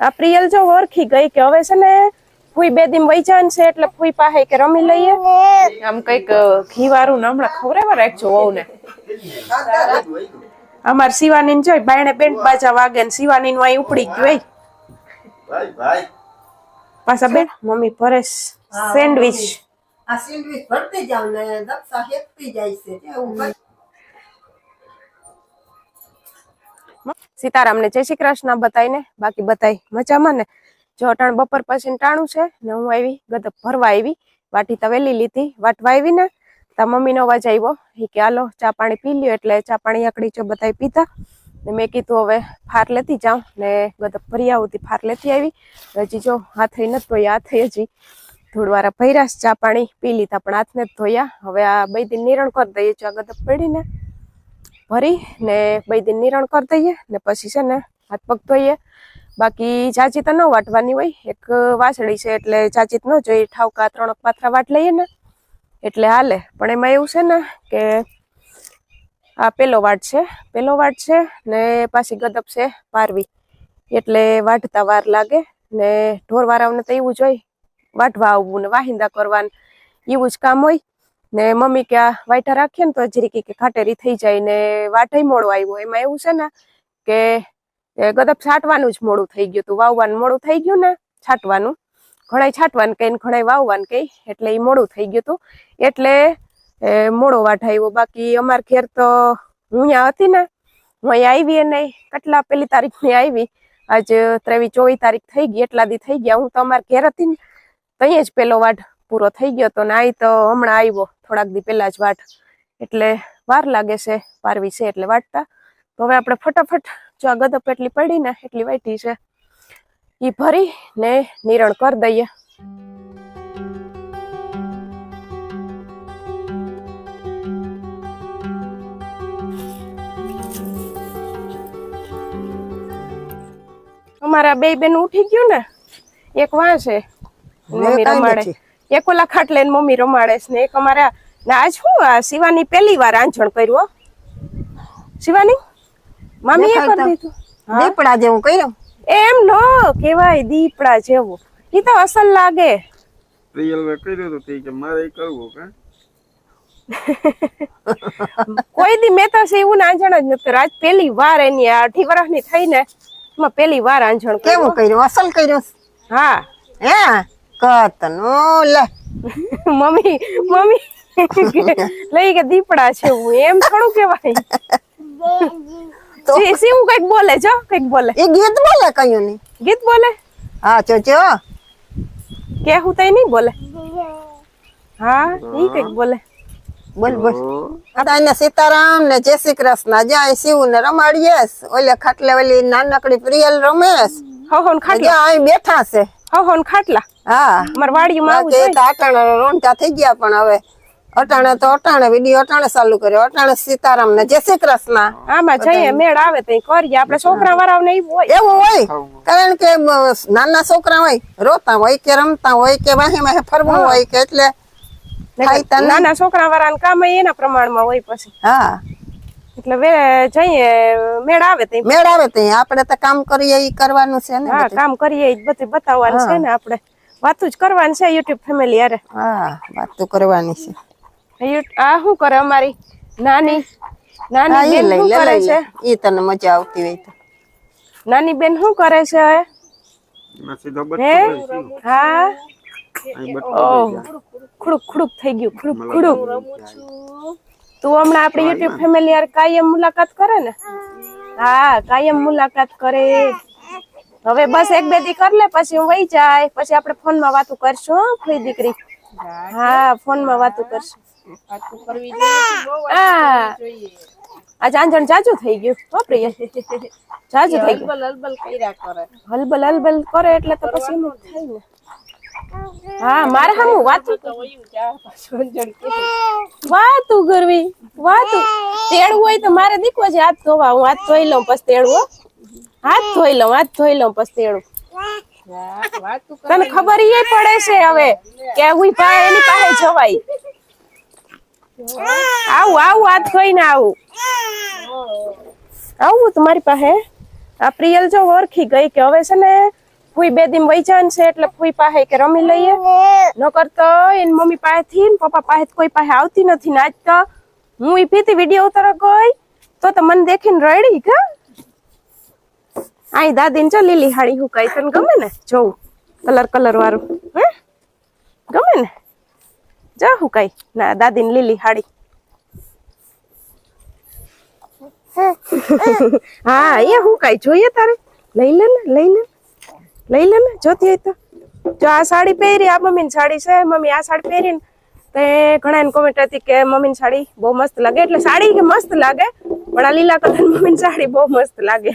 આ પ્રિયલ જો ઓળખી ગઈ કે હવે છે ને ફૂઈ બે દિન વૈચાન છે એટલે ફૂઈ પાસે કે રમી લઈએ. આમ કંઈક ઘી વાળું ને હમણાં ખવડાવવા રાખજો વહુ ને અમાર શિવાની જોઈ બાયણે બેન્ટ બાજા વાગે ને શિવાની નું અહીં ઉપડી ગયું હોય ભાઈ ભાઈ. પાછા બેન મમ્મી પરેશ સેન્ડવિચ. આ સેન્ડવીચ ભરતી જાવ ને દક્ષા હેકતી જાય છે એવું કઈ સીતારામ ને જય શ્રી કૃષ્ણ બતાવીને બાકી બતાવી મજામાં ને? જો અટાણ બપોર પછી ટાણું છે ને હું આવી ગદપ ભરવા આવી વાટી તવેલી લીધી વાટવા આવી ને તા મમ્મીનો અવાજ આવ્યો એ કે હાલો ચા પાણી પી લ્યો એટલે ચા પાણી આકડી ચો બતાવી પીતા ને મેં કીધું હવે ફાર લેતી જાઉં. ને ગદપ ફરી આવતી ફાર લેતી આવી. હજી જો હાથ નથી ધોયા હાથે હજી ભર્યા છે, ચા પાણી પી લીધા પણ હાથને જ ધોયા. હવે આ બે દિન નિરણ કરી દઈએ ચા ગદપ પડીને ભરી ને બે દિન નિરણ કરી દઈએ ને પછી છે ને હાથ પગ ધોઈએ. બાકી ચાચી તો ન વાટવાની હોય. એક વાસળી છે એટલે ચાચી તો ન જોઈએ. ઠાવકા ત્રણ પાથરા વાટ લઈએ ને. એટલે હાલે. પણ એમાં એવું છે ને કે આ પેલો વાટ છે. પેલો વાટ છે ને પાછી ગદપ છે પારવી એટલે વાઢતા વાર લાગે ને ઢોરવાળાઓને તો એવું જ હોય. વાટવા આવવું ને વાહિંદા કરવાનું એવું જ કામ હોય. ને મમ્મી કે આ વાઈટા રાખીએ ને તો જરીકી કે ખાટેરી થઈ જાય ને વાઢઈ મોડો આવ્યો એમાં એવું છે ને કે ગદપ છાંટવાનું જ મોડું થઈ ગયું હતું. વાવવાનું મોડું થઈ ગયું ને છાંટવાનું. ઘણાય છાંટવાનું કઈ ને ઘણાય વાવવાનું કઈ એટલે એ મોડું થઈ ગયું હતું. એટલે મોડો આવ્યો. બાકી અમાર ઘેર તો હું અહીંયા હતી ને, હું અહીંયા આવી અને કેટલા પેલી તારીખની આવી, આજ ત્રેવીસ ચોવીસ તારીખ થઈ ગઈ, એટલા દી થઈ ગયા. હું તો અમાર ઘેર હતી ને, તો અહીંયા જ પેલો વાટ પૂરો થઈ ગયો તો ને આ તો હમણાં આવ્યો થોડાક દી પહેલા જ વાટ. એટલે વાર લાગે છે પારવી છે એટલે વાટતા. તો હવે આપણે ફટાફટ જો આ ગદપ એટલી પડી ને એટલી વાટી છે ઈ ભરી ને નિરણ કરી દઈએ. અમારા બે બેન ઉઠી ગયું ને એક વાં છે મમ્મી રમાડે. એક ઓલા ખાટલે ને મમ્મી રમાડે છે ને એક અમારા આજ શું આ શિવાની પહેલી વાર આંજણ કર્યું શિવાની? મામી એ કરી દીધું. દીપડા જેવું કર્યું? એમ નો કેવાય દીપડા જેવું. ઈ તો અસલ લાગે. પ્રિયલ કર્યું હતું કે મારે કરવું કે? કોઈ દી મેં તો એવું ને આંજણ જ નથી. આજ પહેલી વાર એની આ અઢી વર્ષની થઈ ને એમાં પહેલી વાર આંજણ કેવું કર્યું કર્યું? અસલ કર્યું? હા. હે? કતનું લે. Mummy mummy. લઈ કે દીપડા છે હું એમ થોડું કહેવાય. સી સી હું કંઈક બોલે જો કંઈક બોલે. એ ગીત બોલે કયું નહીં? ગીત બોલે? હા ચો ચો કે હું તઈ નહીં બોલે? હા ઈ કંઈક બોલે. બોલ બોલ. આને સીતારામ ને જય શ્રી કૃષ્ણ જય શિવ ને રમાડીએ. ઓલે ખાટલે ઓલી નાનકડી પ્રિયલ રમેશ. હો હો અહીં બેઠા છે. હો ખાટલા. હા. માર વાડીમાં આવું જોઈએ તો રોંટા થઈ ગયા પણ હવે અટાણે તો અટાણે વીડિયો અટાણે ચાલુ કર્યો. અટાણે સીતારામ ને જય શ્રી કૃષ્ણ. આમાં જઈએ મેળ આવે તો કરીએ. આપણે છોકરા વાળાને એવું હોય. એવું હોય? કારણ કે નાના છોકરા હોય રોતા હોય કે રમતા હોય કે વાહે વાહે ફરવું હોય કે એટલે નાના છોકરા વાળાને કામ એના પ્રમાણમાં હોય પછી. હા. એટલે વે જઈએ મેળ આવે તઈ. મેળ આવે તઈ. આપણે તો કામ કરીએ ઈ કરવાનું છે ને હા કામ કરીએ ઈ જ બધું બતાવવાનું છે ને આપણે. વાતું જ કરવાનું છે યુટ્યુબ ફેમિલી અરે હા વાતું કરવાની છે. આ શું કરે અમારી? નાની નાની બેન શું કરે છે? ઈ તને મજા આવતી હોય તો. નાની બેન શું કરે છે હવે? હે. હા? ઓહ ખુડુક ખુડુક થઈ ગયું ખુડુક ખુડુક. તું હમણાં આપણી યુટ્યુબ ફેમિલી યાર કાયમ મુલાકાત કરે ને? હા કાયમ મુલાકાત કરે. હવે બસ એક બે દી કર લે પછી હું વહી જાય. પછી આપણે ફોનમાં વાતું કરશું હો, ફઈ દીકરી. હા ફોનમાં વાતું કરશું હા. આ જાંજણ જાજુ થઈ ગયું હો પ્રિય. જાજુ થઈ ગયું. હલબલ હલબલ કરે. એટલે તો પછી એમ થાય ને. હા મારે હમું વાતું વાતું કરવી વાતું. તેડવું હોય તો મારે દીકવો છે હાથ ધોવા. હું હાથ ધોઈ લઉં પછી તેડવું હાથ ધોઈ લઉં હાથ ધોઈ લઉં પછી તેડું તને ખબર એ પડે છે હવે કે હું પાસે એની પાસે જવાય. આવું આવું હાથ ધોઈને આવું. આવું તમારી પાસે? આ પ્રિયલ જો ઓળખી ગઈ કે હવે છે ને ફૂઈ બે દિન વૈચાન છે એટલે ફૂઈ પાસે કે રમી લઈએ. નકર તો એની મમ્મી પાસેથી ને પપ્પા પાસે કોઈ પાસે આવતી નથી ને આજ તો હું ઈ ફીતી વીડિયો ઉતર ગઈ તો તો મને દેખીને રડી કે આઈ દાદીને ચો લીલી હાડી કઈ તને ગમે ને? જોઉં કલર કલર વાળું હે? ગમે ને? જા કઈ ના દાદીને લીલી હાડી. હા એ હુકાઈ જોઈએ તારે? લઈ લે ને લઈ લે. લઈ લે ને જોતી હોય તો. જો આ સાડી પહેરી આ મમ્મીની સાડી છે મમ્મી આ સાડી પહેરીને. તે ઘણા એને કોમેન્ટ હતી કે મમ્મીની સાડી બહુ મસ્ત લાગે. એટલે સાડી કે મસ્ત લાગે પણ આ લીલા કલર મમ્મીની સાડી બહુ મસ્ત લાગે.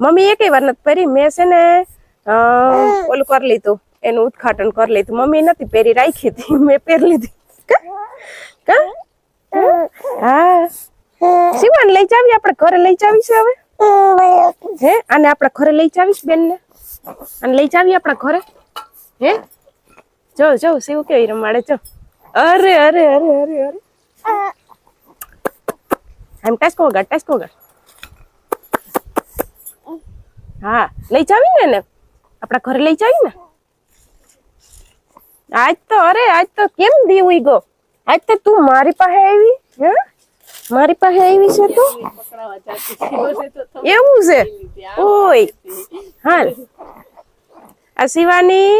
મમ્મી એકેય વાર નથી પહેરી. મેં છે ને ઓલું કરી લીધું એનું ઉદઘાટન કરી લીધું. મમ્મી નથી પહેરી રાખી હતી. મેં પહેરી લીધી. હા. શિવાન લઈ જાવી આપણે ઘરે લઈ જાવી છે હવે. હે? આને આપણે ઘરે લઈ જાવીશ બેન ને અને લઈ જાવી આપણા ઘરે? હે? જો જો શિવ કેવી રમાડે, જો. અરે અરે અરે અરે અરે. આમ ટેસ્કો વગાડ ટેસ્કો વગાડ હા, લઈ જાવી ને એને? આપણા ઘરે લઈ જાવી ને? આજ તો, અરે, આજ તો કેમ દી ઉઈ ગો આજ તો તું મારી પાસે આવી, હે? મારી પાસે આવી છે તો? એવું છે? ઓય, હાલ. આ શિવાની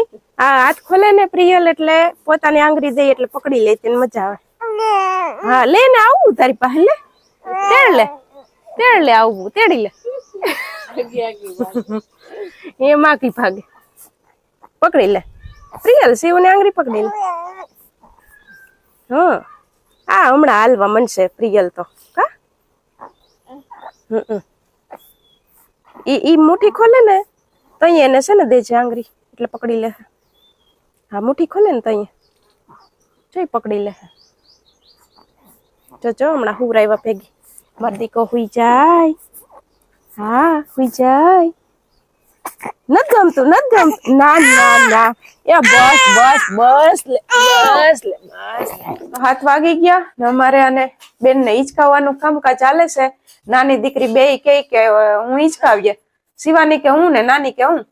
આ હાથ ખોલે ને પ્રિયલ એટલે પોતાની આંગળી દે એટલે પકડી લે તેને મજા આવે. હા, લે ને આવું તારી પાસે, લે. તેડ લે તેડ લે આવું, તેડી લે. એ માકી ભાગે. પકડી લે. પ્રિયલ, શિવની આંગળી પકડી લે. હા. આ હમણાં હાલવા મનશે પ્રિયલ તો કા ઈ ઈ મુઠ્ઠી ખોલે ને તો એને છે ને દેજે આંગળી, એટલે પકડી લે. હા, મુઠ્ઠી ખોલે ને તો જોઈ પકડી લે. જો જો, હમણાં હુરાવ્યા ભેગી. મારી દીકો હુઈ જાય. હા, હુઈ જાય. નત ગમતું નથી ગમતું. ના ના ના. એ બસ બસ બસ લે બસ લે બસ હાથ વાગી ગયા. અમારે અને બેન ને હિંચકાવવાનું કામકાજ ચાલે છે. નાની દીકરી બે કે કે હું હિંચકાવીએ શિવાની કે હું ને નાની કે હું?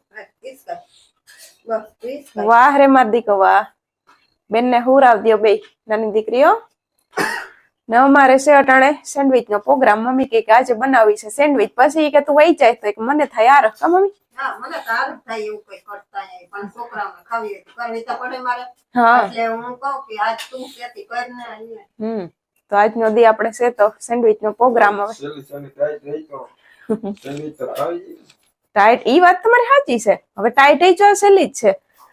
વાહ રે માર દીકો વાહ. બેન ને હુરાવ દ્યો બે નાની દીકરીઓ ને અમારે છે અટાણે સેન્ડવિચ નો પ્રોગ્રામ. મમ્મી કે કે આજે બનાવી છે સેન્ડવિચ. પછી કે તું વહી જાય. તો મને થાય આ કા મમ્મી. હા મને તો થાય એવું કઈ કરતા નહીં. પણ છોકરાઓને ખાવી હોય કરવી તો પડે મારે. એટલે હું કહું કે આજ તું કહેતી કર ને હમ. તો આજનો દી આપણે છે તો સેન્ડવિચ નો પ્રોગ્રામ હવે ટાઈટ ઈ વાત તમારી સાચી છે. હવે ટાઈટ એ જો સહેલી જ છે.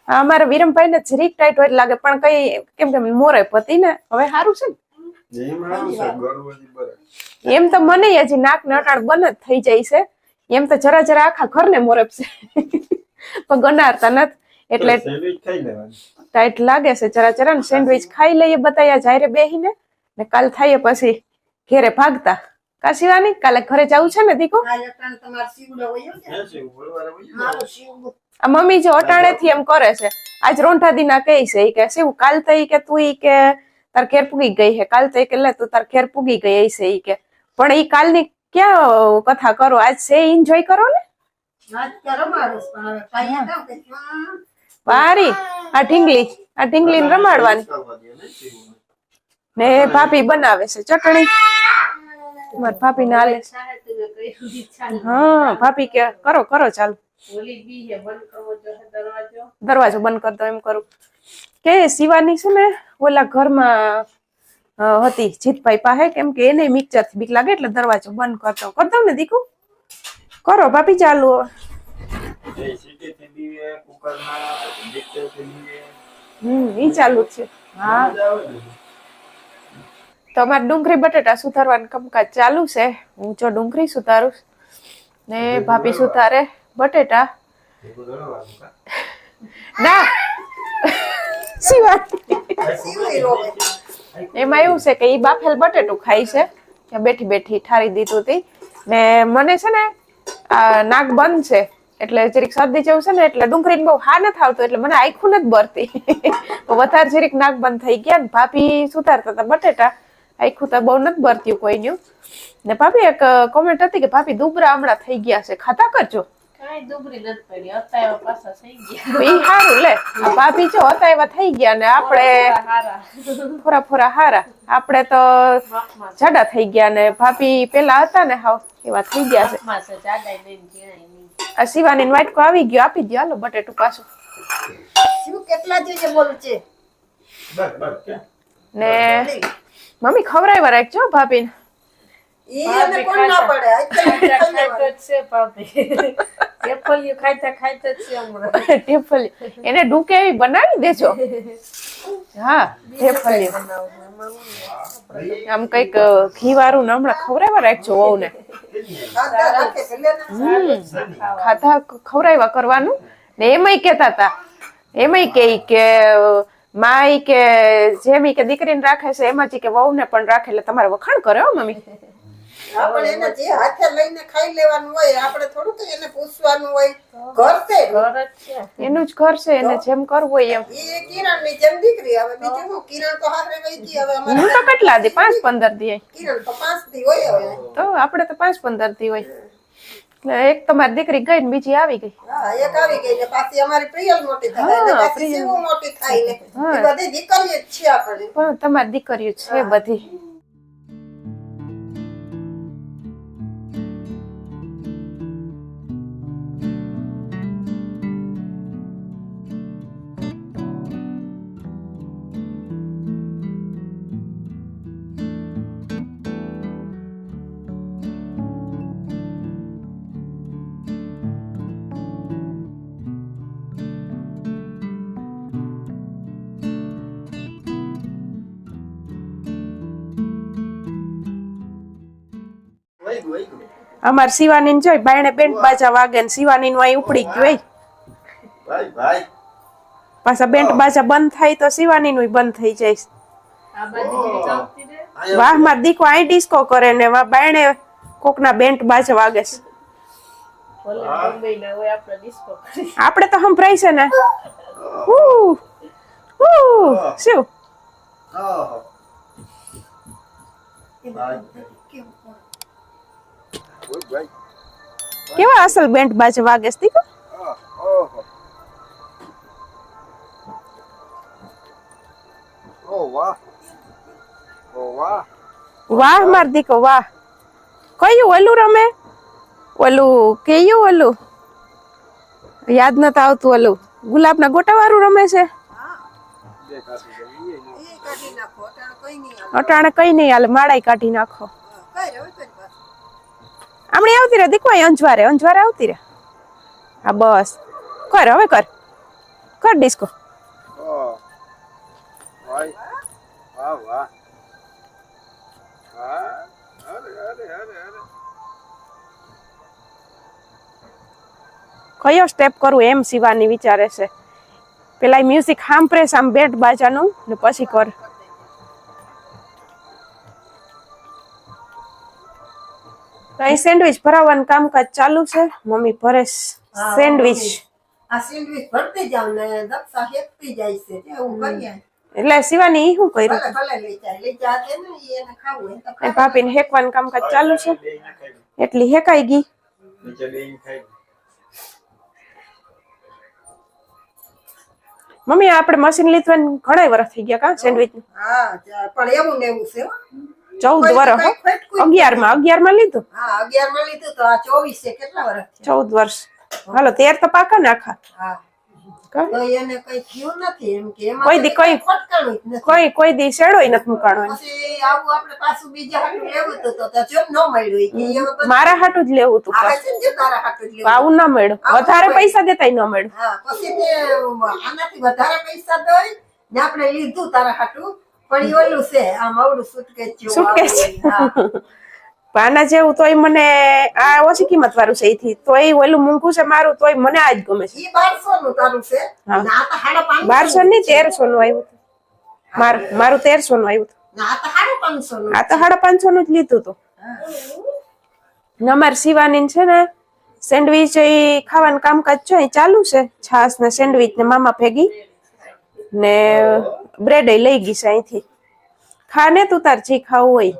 આ અમારા વિરમભાઈ ને જરીક ટાઈટ હોય લાગે પણ કઈ કેમ કે મોરે પતિ ને. હવે સારું છે ને? એમાં આવું છે ગળું બરાબર. એમ તો મને હજી નાક નટાળ બંધ જ થઈ જાય છે. એમ તો જરા જરા આખા ઘરને મોરપશે પણ ગણારતા નથી. એટલે સેન્ડવિચ ખાઈ લેવાની. ટાઈટ લાગે છે જરા જરા ને સેન્ડવિચ ખાઈ લઈએ બતાયા જાયરે બેહીને. ને કાલ થાય પછી ઘેરે ભાગતા. કાશીવાની કાલે ઘરે જવું છે ને દીકો? મમ્મી જો અટાણે થી એમ કરે છે. આજ રોંઠા દીના કહે છે ઈ કે શું કાલ તો કે તું ઈ કે તાર ઘેર પૂગી ગઈ હે. કાલ તો કે લે તું તાર ઘેર પૂગી ગઈ છે ઈ કે. પણ ઈ કાલની ક્યાં કથા કરો? આજ છે એન્જોય કરો ને? વારી આ ઢીંગલી આ ઢીંગલી રમાડવાની. ને, રમાડવાની ને ભાભી બનાવે છે ચટણી. માર ભાભી ને આલે. હા ભાભી કે કરો કરો ચાલો. દરવાજો બંધ કર દો એમ કરું. કે શિવાની છે ને ઓલા ઘરમાં હતી. જીતભાઈ પાસે કેમ કે એને મિક્સરથી બીક લાગે એટલે દરવાજો બંધ કરતો. કર દઉં ને દીકુ. કરો ભાભી ચાલુ. મિક્સરથી. હમ ઈ ચાલુ જ છે. હા. તમારે ડુંગળી બટેટા સુધારવાનું કામકાજ ચાલુ છે. હું જો ડુંગળી સુધારું ને ભાભી સુધારે બટેટા? ના. શી રોવે. એમાં એવું છે કે એ બાફેલ બટેટું ખાય છે. બેઠી બેઠી ઠારી દીધું હતી ને મને છે ને નાક બંધ છે. એટલે જરીક શરદી જેવું છે ને, એટલે ડુંગળીને બહુ હા નથી આવતું, એટલે મને આખું નથી બરતી વધારે જરીક નાક બંધ થઈ ગયા ને, ભાભી સુધારતા હતા બટેટા. આખું તો બહુ નથી બરતી કોઈનું. ને ભાભી એક કોમેન્ટ હતી કે, ભાભી, દુબરા હમણાં થઈ ગયા છે. ખાતા કરજો. ભાભી જો હતા એવા થઈ ગયા ને આપણે ફોરા ફોરા હારા. આપણે તો જાડા થઈ ગયા ને ભાભી પેલા હતા ને હાવ એવા થઈ ગયા છે. આ શિવાની વાટકો આવી ગયો. આપી દો હાલો બટેટું પાછું. શું કેટલા જોઈએ બોલું છે? ને મમ્મી ખવડાવ્યા રાખજો ભાભીને. ને એ કોણ ના પડે. ભાભી. એપલિયું ખાતા ખાતા છે હમણાં. ઢેફલી એને ડૂકે એવી બનાવી દેજો. હા ઢેફલી આમ કંઈક ઘી વાળું હમણાં ખવડાવ્યા રાખજો વહુને. ખાધા ખવડાવ્યા કરવાનું. ને એમાંય કેતા હતા એમાંય કે કે માય કે જેમ કે દીકરીને રાખે છે એમાં જ કે વહુને પણ રાખે એટલે તમારે વખાણ કરે હો મમ્મી. આપણે એને જે હાથે લઈને ખાઈ લેવાનું હોય આપણે થોડું તો એને પૂછવાનું હોય. ઘર છે એનું. જ ઘર છે એને જેમ કરવું હોય એમ. એ કિરણની જેમ દીકરી હવે બીજું હું કિરણ તો હારે વહી ગઈ હવે અમારે હું તો કેટલા દી? પાંચ પંદર દી કિરણ તો પાંચ દી હોય હવે. તો આપણે તો પાંચ પંદર દી હોય. એટલે એક તમારી દીકરી ગઈ ને બીજી આવી ગઈ. હા એક આવી ગઈ ને પાછી અમારી પ્રિયલ મોટી થાય ને પાછી. મોટી થાય ને. બધી દીકરીઓ જ છે આપણે. પણ તમારી દીકરીઓ છે બધી. અમાર શિવાની ને જોઈ બાયણે બેન્ટ બાજા વાગે ને શિવાની નું અહીં ઉપડી ગયું હોય ભાઈ ભાઈ. પાછા બેન્ટ બાજા બંધ થાય તો શિવાની નું બંધ થઈ જાય. વાહ. માર દીકો અહીં ડિસ્કો કરે ને વાહ બાયણે કોકના બેન્ટ બાજા વાગે છે. ભલે મુંબઈ ના હોય આપણે ડિસ્કો કરી આપણે તો સંભળાય છે ને. શું? કેવા અસલ બેન્ટ બાજુ વાગે છે દીકો ઓહો ઓ વાહ ઓ વાહ વાહ માર દીકો વાહ. કયું ઓલું રમે? ઓલું કેયું ઓલું? યાદ નતા આવતું ઓલું. ગુલાબના ગોટા વાળું રમે છે? અટાણે કઈ નહીં હાલે માળાઈ કાઢી નાખો. આમણે આવતી રે દીકો અહીં અંજવારે અંજવારે આવતી રે હા, બસ. કર, હવે કર. કર ડિસ્કો કયો સ્ટેપ કરું એમ શિવાની વિચારે છે. પેલા મ્યુઝિક સાંભળે આમ બેટ બાજાનું ને પછી કર. અહીં સેન્ડવિચ ભરાવાનું કામકાજ ચાલુ છે. મમ્મી ભરે સેન્ડવિચ આ સેન્ડવિચ ભરતી જાવ ને દક્ષા હેકતી જાય છે. એવું કરીએ. એટલે શિવાની ઈ શું કર્યું? ભલે ભલે લઈ જાય. લઈ જાય છે ને હેકવાનું કામકાજ ચાલુ છે. એટલી હેકાઈ ગઈ. નીચે બેહીને ખાઈ મમ્મી આપણે મશીન લીધવાની ઘણા વર્ષ થઈ ગયા કા સેન્ડવિચ હા પણ એવું ને એવું છે હો. ચૌદ વર્ષ અગિયારમાં અગિયારમાં લીધું? અગિયારમાં લીધું તો આ ચોવીસ છે કેટલા વર્ષ ચૌદ વર્ષ હાલો તેર તો પાકા નાખા? તો તો તો તો મારા હાટું જ લેવું હતું આવે ને મળ્યું. વધારે પૈસા દેતાય ન મળ્યું. તે આનાથી વધારે પૈસા દઈ ને આપણે લીધું તારા હાટું. પણ ઓલું છે આમ અવળું સુટકેસ સુટકેસ. આના જેવું તોય મને આ ઓછી કિંમત વાળું છે એથી તોય ઓલું મૂંઘું છે મારું તોય મને આ જ ગમે છે. બારસો નું તારું છે? બારસો ની તેરસો નું આવ્યું માર મારું તેરસો નું આવ્યું હતું આ તો સાડા પાંચસો નું જ લીધું હતું અમારે શિવાની છે ને સેન્ડવીચ એ ખાવાનું કામકાજ છે એ ચાલુ છે છાસ ને સેન્ડવીચ ને મામા ભેગી. ને બ્રેડ લઈ ગઈ છે અહીંથી. ખાને તું તાર જે ખાવું હોય.